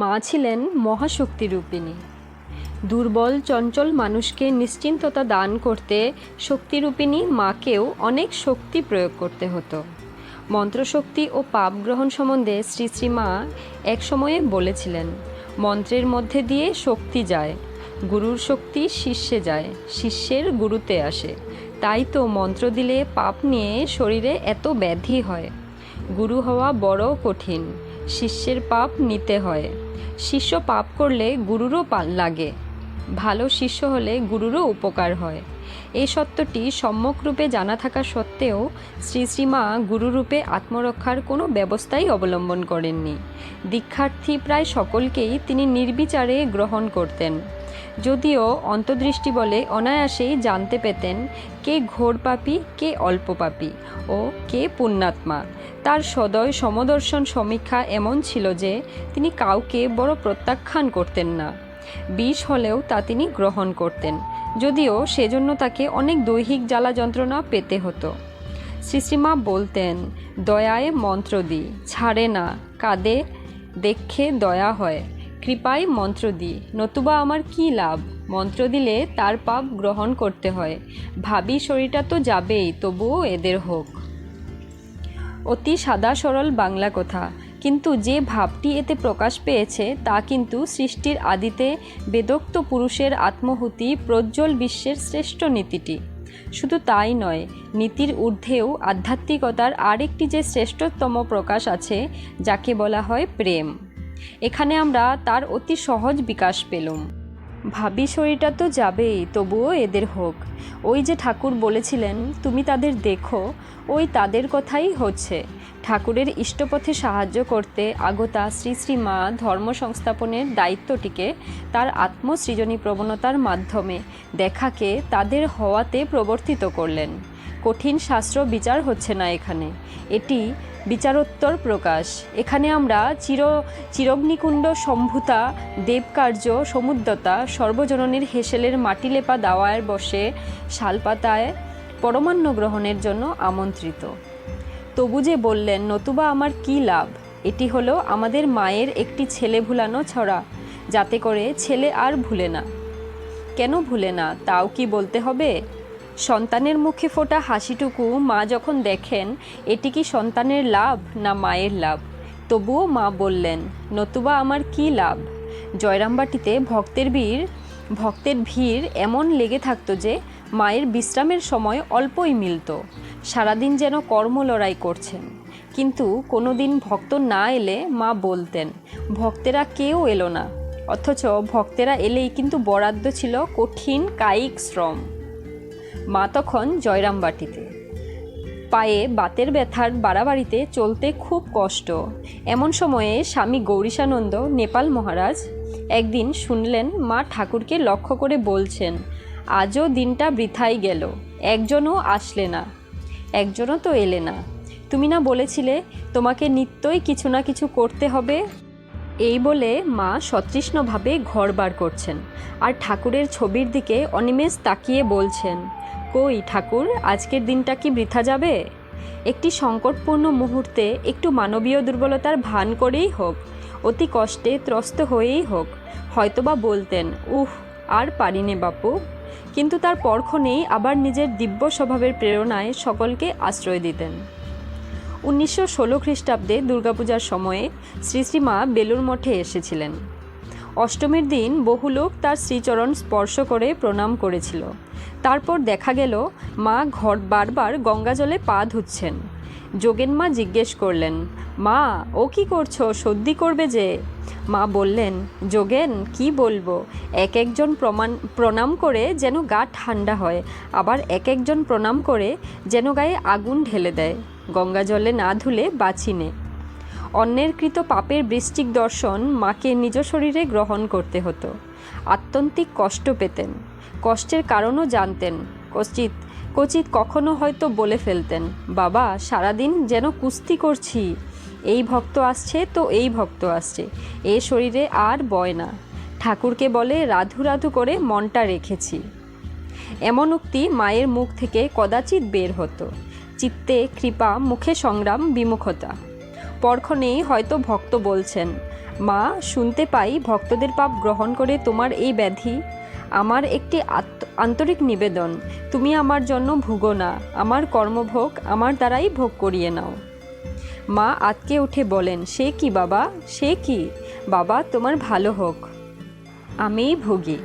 মা ছিলেন মহাশক্তিরূপিণী দুর্বল, চঞ্চল মানুষকে নিশ্চিন্ততা দান করতে শক্তিরূপিণী মাকেও অনেক শক্তি প্রয়োগ করতে হতো। মন্ত্রশক্তি ও পাপ গ্রহণ সম্বন্ধে শ্রী শ্রী মা এক সময়ে বলেছিলেন, মন্ত্রের মধ্যে দিয়ে শক্তি যায়, গুরুর শক্তি শিষ্যে যায়, শিষ্যের গুরুতে আসে। তাই তো মন্ত্র দিলে পাপ নিয়ে শরীরে এত ব্যাধি হয়। গুরু হওয়া বড় কঠিন, শিষ্যের পাপ নিতে হয়। শিষ্য পাপ করলে গুরুরও লাগে। ভালো শিষ্য হলে গুরুরও উপকার হয়। এই সত্যটি সম্যক রূপে জানা থাকা সত্ত্বেও শ্রী শ্রীমা গুরুরূপে আত্মরক্ষার কোনো ব্যবস্থাই অবলম্বন করেননি। দীক্ষার্থী প্রায় সকলকেই তিনি নির্বিচারে গ্রহণ করতেন। যদিও অন্তর্দৃষ্টি বলে অনায়াসেই জানতে পেতেন কে ঘোর পাপী কে অল্প পাপী ও কে পুণ্যাত্মা। তার সদয় সমদর্শন সমীক্ষা এমন ছিল যে তিনি কাউকে বড় প্রত্যাখ্যান করতেন না। বিষ হলেও তা তিনি গ্রহণ করতেন, যদিও সেজন্য তাকে অনেক দৈহিক জ্বালা যন্ত্রণা পেতে হতো। শ্রীশ্রীমা বলতেন, দয়ায় মন্ত্র দিই ছাড়ে না, কাঁদে, দেখে দয়া হয়। কৃপায় মন্ত্র দিই নতুবা আমার কি লাভ? মন্ত্র দিলে তার পাপ গ্রহণ করতে হয়। ভাবি শরীরটা তো যাবেই, তবুও এদের হোক। অতি সাদা সরল বাংলা কথা। কিন্তু যে ভাবটি এতে প্রকাশ পেয়েছে, তা কিন্তু সৃষ্টির আদিতে বেদোক্ত পুরুষের আত্মহুতি প্রজ্জ্বল বিশ্বের শ্রেষ্ঠ নীতিটি। শুধু তাই নয়, নীতির ঊর্ধ্বেও আধ্যাত্মিকতার আরেকটি যে শ্রেষ্ঠতম প্রকাশ আছে, যাকে বলা হয় প্রেম। এখানে আমরা তার অতি সহজ বিকাশ পেলুম। ভাবি শরীরটা তো যাবেই, তবুও এদের হোক। ওই যে ঠাকুর বলেছিলেন, তুমি তাদের দেখো, ওই তাদের কথাই হচ্ছে। ঠাকুরের ইষ্টপথে সাহায্য করতে আগতা শ্রী শ্রী মা ধর্ম সংস্থাপনের দায়িত্বটিকে তার আত্মসৃজনী প্রবণতার মাধ্যমে দেখাকে তাদের হওয়াতে প্রবর্তিত করলেন। কঠিন শাস্ত্র বিচার হচ্ছে না এখানে। এটি বিচারোত্তর প্রকাশ। এখানে আমরা চির, চিরগ্নিকুণ্ড সম্ভূতা, দেবকার্য, সমুদ্রতা, সর্বজননীর হেসেলের মাটি লেপা দাওয়ায় বসে শালপাতায় পরমান্ন গ্রহণের জন্য আমন্ত্রিত। তবু যে বললেন, নতুবা আমার কি লাভ? এটি হলো আমাদের মায়ের একটি ছেলে ভুলানো ছড়া, যাতে করে ছেলে আর ভুলে না। কেন ভুলে না? তাও কি বলতে হবে? সন্তানের মুখে ফোটা হাসিটুকু মা যখন দেখেন, এটি কি সন্তানের লাভ না মায়ের লাভ? তবুও মা বললেন, নতুবা আমার কি লাভ? জয়রামবাটিতে ভক্তের ভিড় ভক্তের ভিড় এমন লেগে থাকতো যে, মায়ের বিশ্রামের সময় অল্পই মিলত। সারাদিন যেন কর্ম লড়াই করছেন। কিন্তু কোনো দিন ভক্ত না এলে মা বলতেন, ভক্তেরা কেউ এলো না। অথচ ভক্তেরা এলেই কিন্তু বরাদ্দ ছিল কঠিন, কায়িক শ্রম। মা তখন জয়রামবাটিতে। পায়ে বাতের ব্যথার বাড়াবাড়িতে চলতে খুব কষ্ট। এমন সময়ে স্বামী গৌরীশানন্দ, নেপাল মহারাজ, একদিন শুনলেন মা ঠাকুরকে লক্ষ্য করে বলছেন, আজও দিনটা বৃথাই গেল, একজনও আসলে না, একজনও তো এলে না। তুমি না বলেছিলে তোমাকে নিত্যই কিছু না কিছু করতে হবে? এই বলে মা সতৃষ্ণভাবে ঘর বার করছেন আর ঠাকুরের ছবির দিকে অনিমেষ তাকিয়ে বলছেন, কই ঠাকুর, আজকের দিনটা কি বৃথা যাবে? একটি সংকটপূর্ণ মুহূর্তে একটু মানবীয় দুর্বলতার ভান করেই হোক, অতি কষ্টে ত্রস্ত হয়েই হোক, হয়তোবা বলতেন, উহ, আর পারিনে বাপু। কিন্তু তার পরক্ষণেই আবার নিজের দিব্য স্বভাবের প্রেরণায় সকলকে আশ্রয় দিতেন। উনিশশো ষোলো খ্রিস্টাব্দে দুর্গাপূজার সময়ে শ্রী শ্রীমা বেলুর মঠে এসেছিলেন। অষ্টমীর দিন বহু লোক তার শ্রীচরণ স্পর্শ করে প্রণাম করেছিল। তারপর দেখা গেল, মা ঘর বারবার গঙ্গাজলে পা ধুচ্ছেন। যোগেন মা জিজ্ঞেস করলেন, মা, ও কি করছ? সর্দি করবে যে? মা বললেন, যোগেন, কি বলব? এক একজন প্রমাণ, প্রণাম করে যেন গা ঠান্ডা হয়, আবার এক একজন প্রণাম করে যেন গায়ে আগুন ঢেলে দেয়। গঙ্গা জলে না ধুলে বাঁচি নে। অন্যের কৃত পাপের বৃষ্টিক দর্শন মাকে নিজ শরীরে গ্রহণ করতে হতো। আত্যন্তিক কষ্ট পেতেন। কষ্টের কারণও জানতেন। কচিত কচিত কখনো হয়তো বলে ফেলতেন, বাবা, সারাদিন যেন কুস্তি করছি। এই ভক্ত আসছে তো এই ভক্ত আসছে। এ শরীরে আর বয় না। ঠাকুরকে বলে রাধু রাধু করে মনটা রেখেছি। এমন উক্তি মায়ের মুখ থেকে কদাচিৎ বের হতো। চিত্তে কৃপা, মুখে সংগ্রাম, বিমুখতা। পরক্ষণেই হয়তো ভক্ত বলছেন, মা, শুনতে পাই ভক্তদের পাপ গ্রহণ করে তোমার এই ব্যাধি। আমার একটি আন্তরিক নিবেদন, তুমি আমার জন্য ভুগো না। আমার কর্মভোগ আমার দ্বারাই ভোগ করিয়ে নাও। মা আতকে উঠে বলেন, সে কি বাবা? সে কি? বাবা, তোমার ভালো হোক। আমিই ভোগী।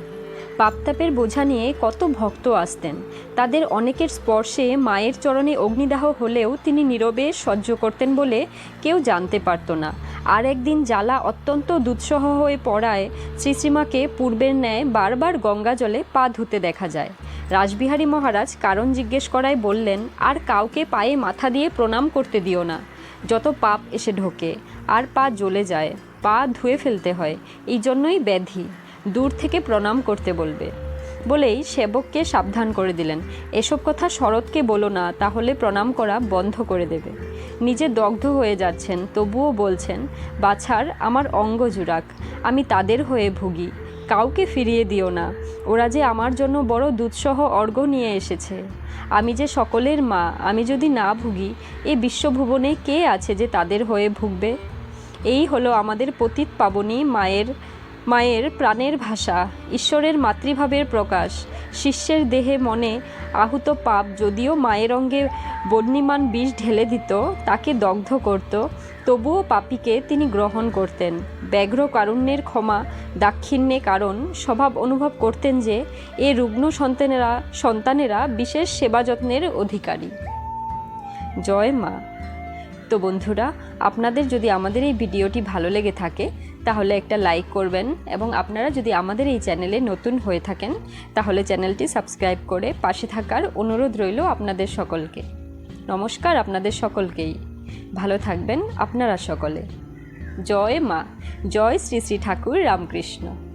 পাপতাপের বোঝা নিয়ে কত ভক্ত আসতেন। তাদের অনেকের স্পর্শে মায়ের চরণে অগ্নিদাহ হলেও তিনি নীরবে সহ্য করতেন বলে কেউ জানতে পারত না। আর একদিন জ্বালা অত্যন্ত দুঃসহ হয়ে পড়ায় শ্রীশ্রীমাকে পূর্বের ন্যায় বারবার গঙ্গা জলে পা ধুতে দেখা যায়। রাসবিহারী মহারাজ কারণ জিজ্ঞেস করায় বললেন, আর কাউকে পায়ে মাথা দিয়ে প্রণাম করতে দিও না। যত পাপ এসে ঢোকে, আর পা জ্বলে যায়, পা ধুয়ে ফেলতে হয়, এই জন্যই ব্যাধি। দূর থেকে প্রণাম করতে বলবে। বলেই সেবককে সাবধান করে দিলেন। এসব কথা শরৎকে বলো না, তাহলে প্রণাম করা বন্ধ করে দেবে। নিজে দগ্ধ হয়ে যাচ্ছেন, তবুও বলছেন, বাছার আমার অঙ্গ জুড়াক আমি তাদের হয়ে ভুগি। কাউকে ফিরিয়ে দিও না। ওরা যে আমার জন্য বড় দুধসহ অর্ঘ নিয়ে এসেছে। আমি যে সকলের মা, আমি যদি না ভুগি, এ বিশ্বভুবনে কে আছে যে তাদের হয়ে ভুগবে? এই হলো আমাদের পতিত পাবনী মায়ের মায়ের প্রাণের ভাষা, ঈশ্বরের মাতৃভাবের প্রকাশ, শিষ্যের দেহে মনে আহুত পাপ যদিও মায়ের অঙ্গে বন্যিমান বিষ ঢেলে দিত, তাকে দগ্ধ করত, তবুও পাপীকে তিনি গ্রহণ করতেন। ব্যগ্র কারুণ্যের ক্ষমা, দাক্ষিণ্যে কারণ, স্বভাব অনুভব করতেন যে এ রুগ্ন সন্তানেরা সন্তানেরা বিশেষ সেবা যত্নের অধিকারী। জয় মা। তো বন্ধুরা, আপনাদের যদি আমাদের এই ভিডিওটি ভালো লেগে থাকে তাহলে একটা লাইক করবেন এবং আপনারা যদি আমাদের এই চ্যানেলে নতুন হয়ে থাকেন, তাহলে চ্যানেলটি সাবস্ক্রাইব করে পাশে থাকার অনুরোধ রইল আপনাদের সকলকে। নমস্কার আপনাদের সকলকেই। ভালো থাকবেন আপনারা সকলে। জয় মা। জয় শ্রী শ্রী ঠাকুর রামকৃষ্ণ।